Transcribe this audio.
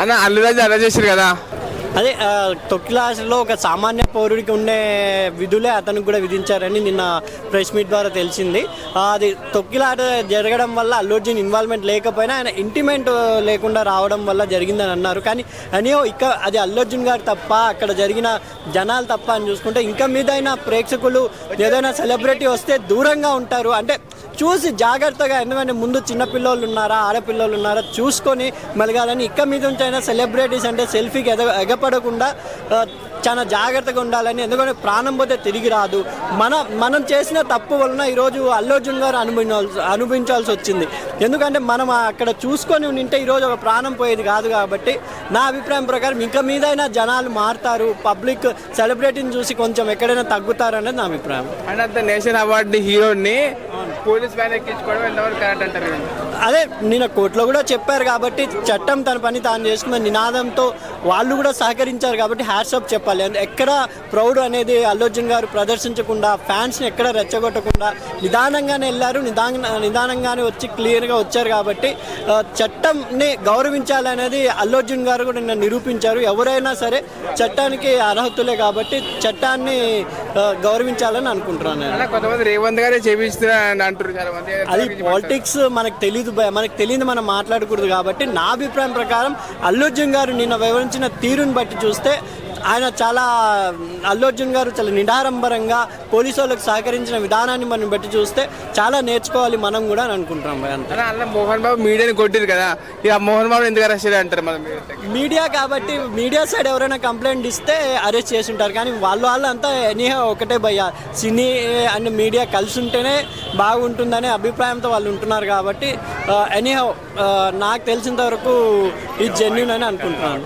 అన్న అల్లురాజు అరెస్ట్ చేశారు కదా? అదే తొక్కిలాసలో ఒక సామాన్య పౌరుడికి ఉండే విధులే అతనికి కూడా విధించారని నిన్న ప్రెస్ మీట్ ద్వారా తెలిసింది. అది తొక్కిలాట జరగడం వల్ల అల్లుర్జున్ ఇన్వాల్వ్మెంట్ లేకపోయినా ఆయన ఇంటిమెంట్ లేకుండా రావడం వల్ల జరిగిందని అన్నారు. కానీ అనియో ఇక అది అల్లు అర్జున్ గారు తప్ప అక్కడ జరిగిన జనాలు తప్ప అని చూసుకుంటే ఇంకా మీదైనా ప్రేక్షకులు ఏదైనా సెలబ్రిటీ వస్తే దూరంగా ఉంటారు. అంటే చూసి జాగ్రత్తగా ఎందుకంటే ముందు చిన్నపిల్లలు ఉన్నారా ఆడపిల్లలు ఉన్నారా చూసుకొని మెలగాలని ఇక్క మీద ఉంచైనా సెలబ్రిటీస్ అంటే సెల్ఫీకి ఎగ భయపడకుండా చాలా జాగ్రత్తగా ఉండాలని ఎందుకంటే ప్రాణం పోతే తిరిగి రాదు. మన మనం చేసిన తప్పు వలన ఈరోజు అల్లు అర్జున్ గారు అనుభవించాల్సి అనుభవించాల్సి వచ్చింది. ఎందుకంటే మనం అక్కడ చూసుకొని ఉంటే ఈరోజు ఒక ప్రాణం పోయేది కాదు కాబట్టి నా అభిప్రాయం ప్రకారం ఇంకా మీదైనా జనాలు మారుతారు. పబ్లిక్ సెలబ్రిటీని చూసి కొంచెం ఎక్కడైనా తగ్గుతారు అనేది నా అభిప్రాయం. అండ్ అంత నేషన్ అవార్డు హీరోని పోలీస్ వ్యాన్ ఎక్కించుకోవడం కరెక్ట్ అంటారు అదే నిన్న కోర్టులో కూడా చెప్పారు కాబట్టి చట్టం తన పని తాను చేసుకున్న నినాదంతో వాళ్ళు కూడా సహకరించారు కాబట్టి హ్యాట్సాప్ చెప్పాలి. ఎక్కడ ప్రౌడ్ అనేది అల్లుర్జున్ గారు ప్రదర్శించకుండా ఫ్యాన్స్ని ఎక్కడ రెచ్చగొట్టకుండా నిదానంగానే వెళ్ళారు. నిదాన నిదానంగానే వచ్చి క్లియర్గా వచ్చారు కాబట్టి చట్టంని గౌరవించాలనేది అల్లు అర్జున్ గారు కూడా నిన్న నిరూపించారు. ఎవరైనా సరే చట్టానికి అర్హతులే కాబట్టి చట్టాన్ని గౌరవించాలని అనుకుంటున్నాను నేను. కొంతమంది రేవంత్ గారే చేపిస్తున్నా అంటారు చాలా మంది అది పాలిటిక్స్ మనకు తెలియదు మనకు తెలియదు మనం మాట్లాడకూడదు కాబట్టి నా అభిప్రాయం ప్రకారం అల్లు అర్జున్ గారు నిన్న వివరించిన తీరుని బట్టి చూస్తే ఆయన చాలా అల్లు అర్జున్ గారు చాలా నిడారంబరంగా పోలీసు వాళ్ళకి సహకరించిన విధానాన్ని మనం బట్టి చూస్తే చాలా నేర్చుకోవాలి మనం కూడా అని అనుకుంటున్నాం భయ అంతే. అలా మోహన్ బాబు మీడియాని కొట్టిరు కదా ఇక మోహన్ బాబు ఎందుకు అరెస్ట్ అంటారు మనం మీడియా కాబట్టి మీడియా సైడ్ ఎవరైనా కంప్లైంట్ ఇస్తే అరెస్ట్ చేసి ఉంటారు కానీ వాళ్ళు వాళ్ళు అంతా ఎనీహా ఒకటే భయ్య. సినీ అండ్ మీడియా కలిసి ఉంటేనే బాగుంటుందనే అభిప్రాయంతో వాళ్ళు ఉంటున్నారు కాబట్టి ఎనీహౌ నాకు తెలిసినంత వరకు ఇది జెన్యున్ అని అనుకుంటున్నాను.